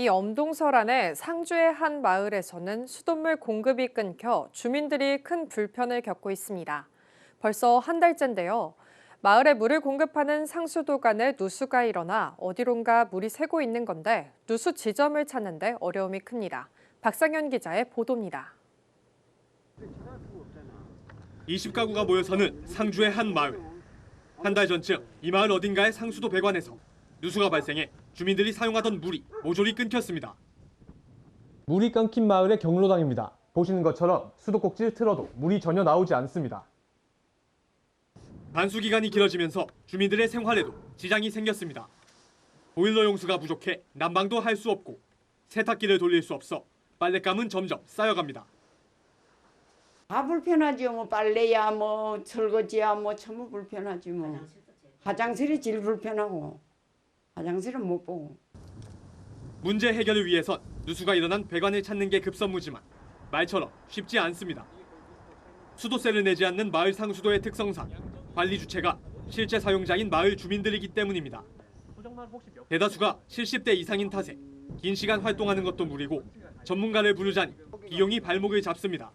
이 엄동설 안에 상주의 한 마을에서는 수돗물 공급이 끊겨 주민들이 큰 불편을 겪고 있습니다. 벌써 한 달째인데요. 마을에 물을 공급하는 상수도관에 누수가 일어나 어디론가 물이 새고 있는 건데 누수 지점을 찾는데 어려움이 큽니다. 박상현 기자의 보도입니다. 20가구가 모여 사는 상주의 한 마을. 한 달 전쯤 이 마을 어딘가의 상수도 배관에서 누수가 발생해 주민들이 사용하던 물이 모조리 끊겼습니다. 물이 끊긴 마을의 경로당입니다. 보시는 것처럼 수도꼭지를 틀어도 물이 전혀 나오지 않습니다. 반수 기간이 길어지면서 주민들의 생활에도 지장이 생겼습니다. 보일러 용수가 부족해 난방도 할 수 없고 세탁기를 돌릴 수 없어 빨랫감은 점점 쌓여갑니다. 다 불편하죠. 뭐 빨래야 뭐 설거지야 뭐 전부 불편하지 뭐. 화장실이 제일 불편하고 화장실은 못 보고. 문제 해결을 위해선 누수가 일어난 배관을 찾는 게 급선무지만 말처럼 쉽지 않습니다. 수도세를 내지 않는 마을 상수도의 특성상 관리 주체가 실제 사용자인 마을 주민들이기 때문입니다. 대다수가 70대 이상인 탓에 긴 시간 활동하는 것도 무리고 전문가를 부르자니 비용이 발목을 잡습니다.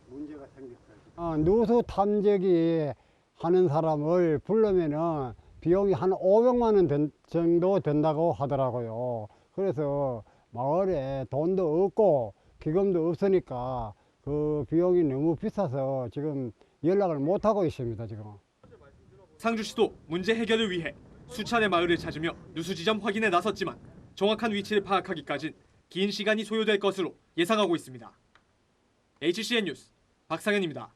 어, 누수 탐지기 하는 사람을 부르면은 비용이 한 500만 원 된- 정도 된다고 하더라고요. 그래서 마을에 돈도 없고 기금도 없으니까 그 비용이 너무 비싸서 지금 연락을 못 하고 있습니다, 지금. 상주시도 문제 해결을 위해 수차례 마을을 찾으며 누수 지점 확인에 나섰지만 정확한 위치를 파악하기까진 긴 시간이 소요될 것으로 예상하고 있습니다. HCN 뉴스 박상현입니다.